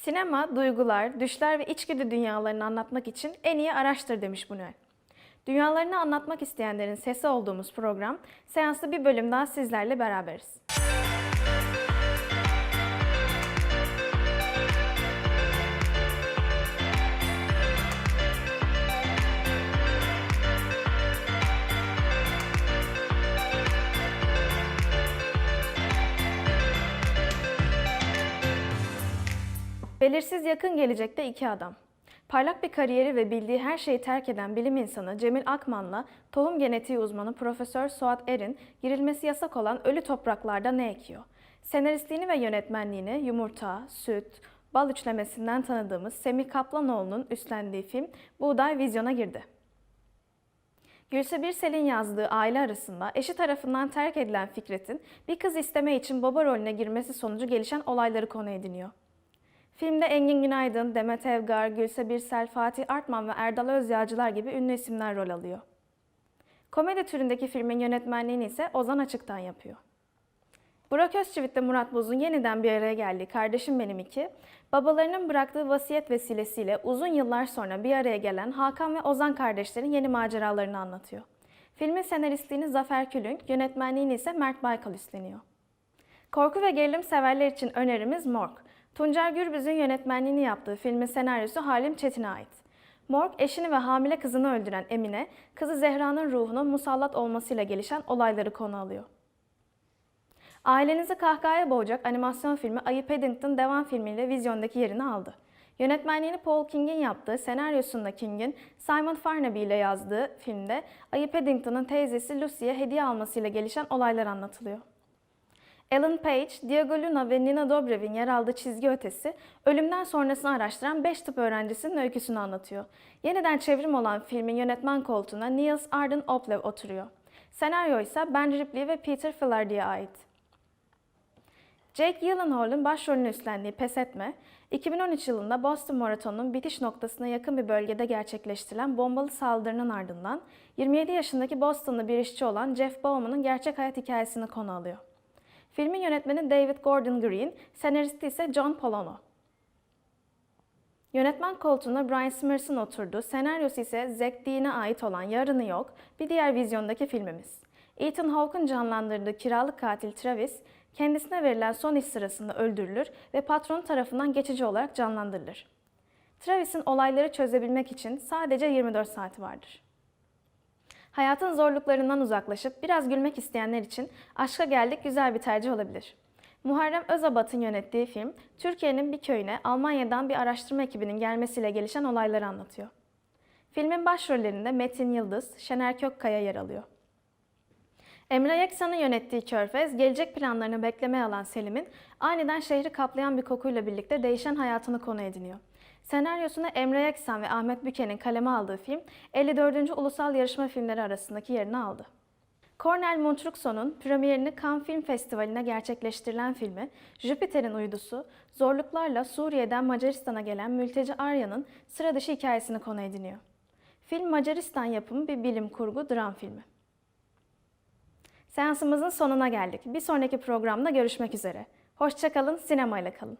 Sinema, duygular, düşler ve içgüdü dünyalarını anlatmak için en iyi araçtır demiş Buñuel. Dünyalarını anlatmak isteyenlerin sesi olduğumuz program, seansta bir bölüm daha sizlerle beraberiz. Belirsiz yakın gelecekte iki adam. Parlak bir kariyeri ve bildiği her şeyi terk eden bilim insanı Cemil Akman'la tohum genetiği uzmanı Profesör Suat Erin girilmesi yasak olan ölü topraklarda ne ekiyor? Senaristliğini ve yönetmenliğini yumurta, süt, bal üçlemesinden tanıdığımız Semih Kaplanoğlu'nun üstlendiği film Buğday vizyona girdi. Gülse Birsel'in yazdığı aile arasında eşi tarafından terk edilen Fikret'in bir kız isteme için baba rolüne girmesi sonucu gelişen olayları konu ediniyor. Filmde Engin Günaydın, Demet Evgar, Gülse Birsel, Fatih Artman ve Erdal Özyağcılar gibi ünlü isimler rol alıyor. Komedi türündeki filmin yönetmenliğini ise Ozan Açık'tan yapıyor. Burak Özçivit ve Murat Boz'un yeniden bir araya geldiği Kardeşim Benim iki, babalarının bıraktığı vasiyet vesilesiyle uzun yıllar sonra bir araya gelen Hakan ve Ozan kardeşlerin yeni maceralarını anlatıyor. Filmin senaristliğini Zafer Külünk, yönetmenliğini ise Mert Baykal üstleniyor. Korku ve gerilim severler için önerimiz Morg. Tuncer Gürbüz'ün yönetmenliğini yaptığı filmin senaryosu Halim Çetin'e ait. Morg, eşini ve hamile kızını öldüren Emine, kızı Zehra'nın ruhuna musallat olmasıyla gelişen olayları konu alıyor. Ailenizi kahkahaya boğacak animasyon filmi Ayı Paddington devam filmiyle vizyondaki yerini aldı. Yönetmenliğini Paul King'in yaptığı, senaryosunda King'in Simon Farnaby ile yazdığı filmde Ayı Paddington'ın teyzesi Lucy'ye hediye almasıyla gelişen olaylar anlatılıyor. Ellen Page, Diego Luna ve Nina Dobrev'in yer aldığı çizgi ötesi, ölümden sonrasını araştıran 5 tıp öğrencisinin öyküsünü anlatıyor. Yeniden çevrim olan filmin yönetmen koltuğuna Niels Arden Oplev oturuyor. Senaryo ise Ben Ripley ve Peter Filardi'ye ait. Jake Gyllenhaal'ın başrolünü üstlendiği Pes Etme, 2013 yılında Boston Maratonu'nun bitiş noktasına yakın bir bölgede gerçekleştirilen bombalı saldırının ardından 27 yaşındaki Boston'lı bir işçi olan Jeff Bauman'ın gerçek hayat hikayesini konu alıyor. Filmin yönetmeni David Gordon Green, senaristi ise John Polano. Yönetmen koltuğuna Brian Simers'ın oturduğu, senaryosu ise Zack Dean'e ait olan Yarını Yok, bir diğer vizyondaki filmimiz. Ethan Hawke'un canlandırdığı kiralık katil Travis, kendisine verilen son iş sırasında öldürülür ve patronu tarafından geçici olarak canlandırılır. Travis'in olayları çözebilmek için sadece 24 saati vardır. Hayatın zorluklarından uzaklaşıp biraz gülmek isteyenler için Aşka Geldik güzel bir tercih olabilir. Muharrem Özabat'ın yönettiği film, Türkiye'nin bir köyüne Almanya'dan bir araştırma ekibinin gelmesiyle gelişen olayları anlatıyor. Filmin başrollerinde Metin Yıldız, Şener Kökkaya yer alıyor. Emre Yeksan'ın yönettiği Körfez, gelecek planlarını beklemeye alan Selim'in aniden şehri kaplayan bir kokuyla birlikte değişen hayatını konu ediniyor. Senaryosunu Emre Yeksan ve Ahmet Büke'nin kaleme aldığı film, 54. Ulusal Yarışma Filmleri arasındaki yerini aldı. Cornel Montruxo'nun premierini Cannes Film Festivali'ne gerçekleştirilen filmi, Jüpiter'in uydusu, zorluklarla Suriye'den Macaristan'a gelen mülteci Arya'nın sıra dışı hikayesini konu ediniyor. Film Macaristan yapımı bir bilim kurgu dram filmi. Seansımızın sonuna geldik. Bir sonraki programda görüşmek üzere. Hoşçakalın, sinemayla kalın.